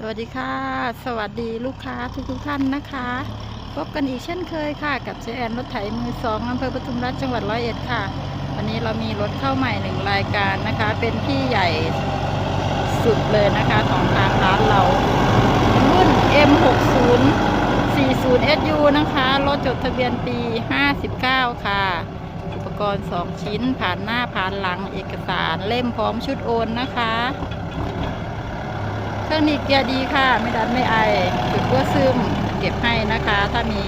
สวัสดีค่ะ สวัสดีลูกค้าทุกทุกท่านนะคะ พบกันอีกเช่นเคยค่ะ กับเจแอนรถไถมือสองอำเภอปทุมรัฐจังหวัดร้อยเอ็ดค่ะ วันนี้เรามีรถเข้าใหม่หนึ่งรายการนะคะ เป็นพี่ใหญ่สุดเลยนะคะของทางร้านเรา รุ่น M60 40 SU นะคะ รถจดทะเบียนปี 59 ค่ะ อุปกรณ์ 2 ชิ้นผ่านหน้าผ่านหลังเอกสารเล่มพร้อมชุดโอนนะคะ รื่องนี้เกียร์ดีค่ะ ไม่ดันไม่ไอจุดรั่วซึมเก็บให้นะคะ ถ้ามี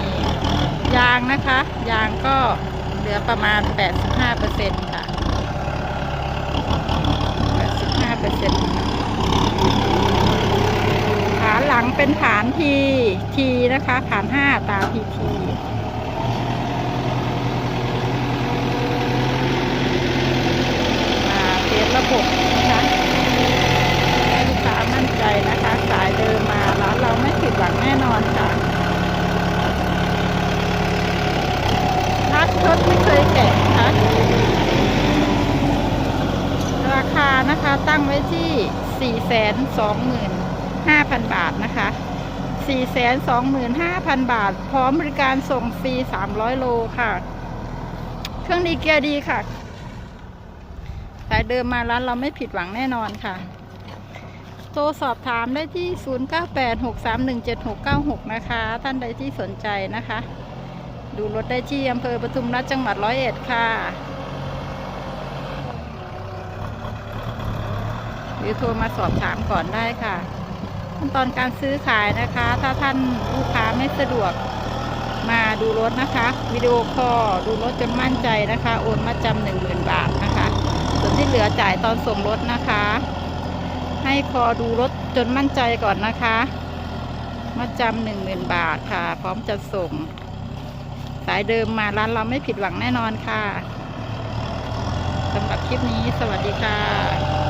ยางนะคะ ยางก็เหลือประมาณ 85%ค่ะ 85%ฐานหลังเป็นฐานทีทีนะคะฐาน5ตาทีทีมาเทสระบบนะคะ ให้ลูกค้ามั่นใจนะคะ สายเดิมมาร้านเราไม่ผิดหวังแน่นอนค่ะพัด ทดไม่เคยแกะนะคะราคานะคะตั้งไว้ที่ 425,000 บาทนะคะ 425,000 บาท พร้อมบริการส่งฟรี 300 โลค่ะ เครื่องดีเกียร์ดีค่ะสายเดิมมาร้านเราไม่ผิดหวังแน่นอนค่ะ โทรสอบถามได้ที่ 0986317696 นะคะ ท่านใดที่สนใจนะคะ ดูรถได้ที่อำเภอปทุมราชจังหวัดร้อยเอ็ดค่ะ หรือโทรมาสอบถามก่อนได้ค่ะขั้นตอนการซื้อขายนะคะ ถ้าท่านลูกค้าไม่สะดวกมาดูรถนะคะ วิดีโอคอลดูรถจนมั่นใจนะคะ โอนมาจำหนึ่งหมื่นบาทนะคะ ส่วนที่เหลือจ่ายตอนส่งรถนะคะ ให้คอดูรถจนมั่นใจก่อนนะคะมาจำหนึ่งหมื่นบาทค่ะ พร้อมจะส่ง สายเดิมมาร้านเราไม่ผิดหวังแน่นอนค่ะสำหรับคลิปนี้สวัสดีค่ะ